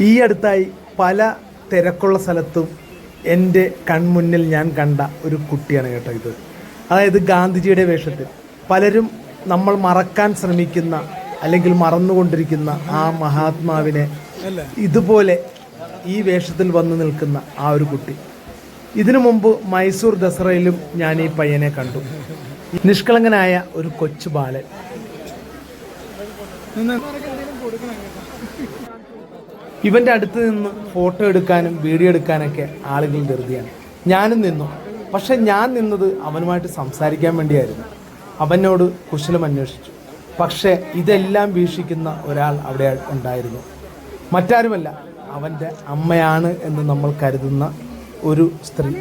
ഈ അടുത്തായി പല തിരക്കുള്ള സ്ഥലത്തും എന്റെ കൺമുന്നിൽ ഞാൻ കണ്ട ഒരു കുട്ടിയാണ് കേട്ടോ ഇത്. അതായത് ഗാന്ധിജിയുടെ വേഷത്തിൽ. പലരും നമ്മൾ മറക്കാൻ ശ്രമിക്കുന്ന അല്ലെങ്കിൽ മറന്നുകൊണ്ടിരിക്കുന്ന ആ മഹാത്മാവിനെ ഇതുപോലെ ഈ വേഷത്തിൽ വന്ന് നിൽക്കുന്ന ആ ഒരു കുട്ടി. ഇതിനു മുമ്പ് മൈസൂർ ദസറയിലും ഞാൻ ഈ പയ്യനെ കണ്ടു. നിഷ്കളങ്കനായ ഒരു കൊച്ചു ബാലൻ. ഇവന്റെ അടുത്ത് നിന്ന് ഫോട്ടോ എടുക്കാനും വീഡിയോ എടുക്കാനൊക്കെ ആളുകൾ ധൃതിയാണ്. ഞാനും നിന്നു. പക്ഷെ ഞാൻ നിന്നത് അവനുമായിട്ട് സംസാരിക്കാൻ വേണ്ടിയായിരുന്നു. അവനോട് കുശലം അന്വേഷിച്ചു. പക്ഷേ ഇതെല്ലാം വീക്ഷിക്കുന്ന ഒരാൾ അവിടെ ഉണ്ടായിരുന്നു. മറ്റാരുമല്ല അവന്റെ അമ്മയാണ് എന്ന് നമ്മൾ കരുതുന്ന ഒരു സ്ത്രീ.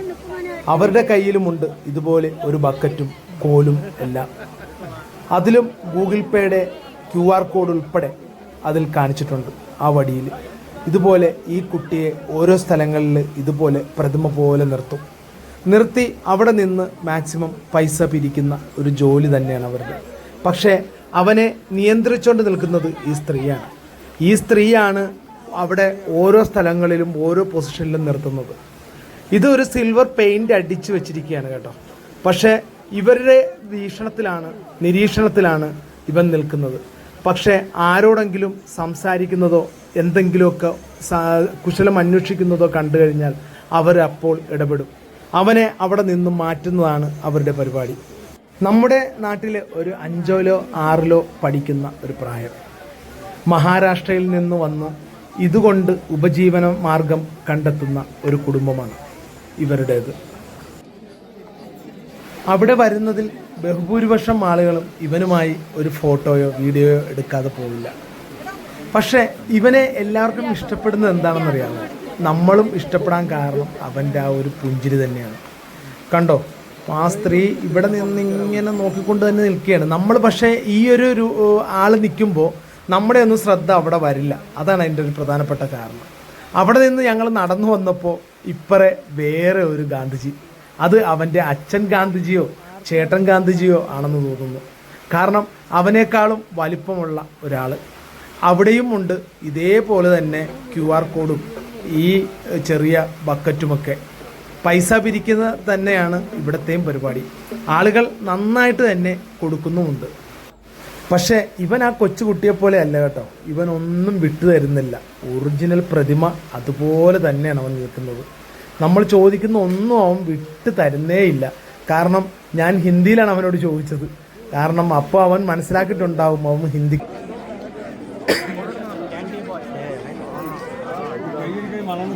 അവരുടെ കയ്യിലുമുണ്ട് ഇതുപോലെ ഒരു ബക്കറ്റും കോലും എല്ലാം. അതിലും ഗൂഗിൾ പേയുടെ ക്യു ആർ കോഡ് ഉൾപ്പെടെ അതിൽ കാണിച്ചിട്ടുണ്ട് ആ വടിയിൽ. ഇതുപോലെ ഈ കുട്ടിയെ ഓരോ സ്ഥലങ്ങളിൽ ഇതുപോലെ പ്രതിമ പോലെ നിർത്തും. നിർത്തി അവിടെ നിന്ന് മാക്സിമം പൈസ പിരിക്കുന്ന ഒരു ജോലി തന്നെയാണ് അവരുടെ. പക്ഷേ അവനെ നിയന്ത്രിച്ചുകൊണ്ട് നിൽക്കുന്നത് ഈ സ്ത്രീയാണ്. ഈ സ്ത്രീയാണ് അവിടെ ഓരോ സ്ഥലങ്ങളിലും ഓരോ പൊസിഷനിലും നിർത്തുന്നത്. ഇത് ഒരു സിൽവർ പെയിന്റ് അടിച്ചു വെച്ചിരിക്കുകയാണ് കേട്ടോ. പക്ഷേ ഇവരുടെ വീക്ഷണത്തിലാണ് നിരീക്ഷണത്തിലാണ് ഇവൻ നിൽക്കുന്നത്. പക്ഷേ ആരോടെങ്കിലും സംസാരിക്കുന്നതോ എന്തെങ്കിലുമൊക്കെ കുശലം അന്വേഷിക്കുന്നതോ കണ്ടു കഴിഞ്ഞാൽ അവരപ്പോൾ ഇടപെടും. അവനെ അവിടെ നിന്നും മാറ്റുന്നതാണ് അവരുടെ പരിപാടി. നമ്മുടെ നാട്ടിൽ ഒരു അഞ്ചോലോ ആറിലോ പഠിക്കുന്ന ഒരു പ്രായം. മഹാരാഷ്ട്രയിൽ നിന്ന് വന്ന് ഇതുകൊണ്ട് ഉപജീവന മാർഗം കണ്ടെത്തുന്ന ഒരു കുടുംബമാണ് ഇവരുടേത്. അവിടെ വരുന്നതിൽ ബഹുഭൂരിപക്ഷം ആളുകളും ഇവനുമായി ഒരു ഫോട്ടോയോ വീഡിയോയോ എടുക്കാതെ പോവില്ല. പക്ഷേ ഇവനെ എല്ലാവർക്കും ഇഷ്ടപ്പെടുന്നത് എന്താണെന്നറിയാമോ? നമ്മളും ഇഷ്ടപ്പെടാൻ കാരണം അവന്റെ ആ ഒരു പുഞ്ചിരി തന്നെയാണ്. കണ്ടോ? ആ സ്ത്രീ ഇവിടെ നിന്ന് ഇങ്ങനെ നോക്കിക്കൊണ്ട് തന്നെ നിൽക്കുകയാണ്. നമ്മൾ പക്ഷേ ഈ ഒരു ആൾ നിൽക്കുമ്പോൾ നമ്മുടെ ഒന്നും ശ്രദ്ധ അവിടെ വരില്ല. അതാണ് അതിന്റെ ഒരു പ്രധാനപ്പെട്ട കാരണം. അവിടെ നിന്ന് ഞങ്ങൾ നടന്നു വന്നപ്പോൾ ഇപ്പറെ വേറെ ഒരു ഗാന്ധിജി. അത് അവന്റെ അച്ഛൻ ഗാന്ധിജിയോ ചേട്ടൻ ഗാന്ധിജിയോ ആണെന്ന് തോന്നുന്നു. കാരണം അവനേക്കാളും വലിപ്പമുള്ള ഒരാൾ അവിടെയും ഉണ്ട്. ഇതേപോലെ തന്നെ ക്യു ആർ കോഡും ഈ ചെറിയ ബക്കറ്റുമൊക്കെ പൈസ പിരിക്കുന്ന തന്നെയാണ് ഇവിടത്തെയും പരിപാടി. ആളുകൾ നന്നായിട്ട് തന്നെ കൊടുക്കുന്നുമുണ്ട്. പക്ഷേ ഇവൻ ആ കൊച്ചുകുട്ടിയെ പോലെ അല്ല കേട്ടോ. ഇവൻ ഒന്നും വിട്ടു തരുന്നില്ല. ഒറിജിനൽ പ്രതിമ അതുപോലെ തന്നെയാണ് അവൻ നിൽക്കുന്നത്. നമ്മൾ ചോദിക്കുന്ന ഒന്നും അവൻ വിട്ടു തരുന്നേയില്ല കാരണം ഞാൻ ഹിന്ദിയിലാണ് അവനോട് ചോദിച്ചത്. കാരണം അപ്പോൾ അവൻ മനസ്സിലാക്കിയിട്ടുണ്ടാവും അവൻ ഹിന്ദി মালানো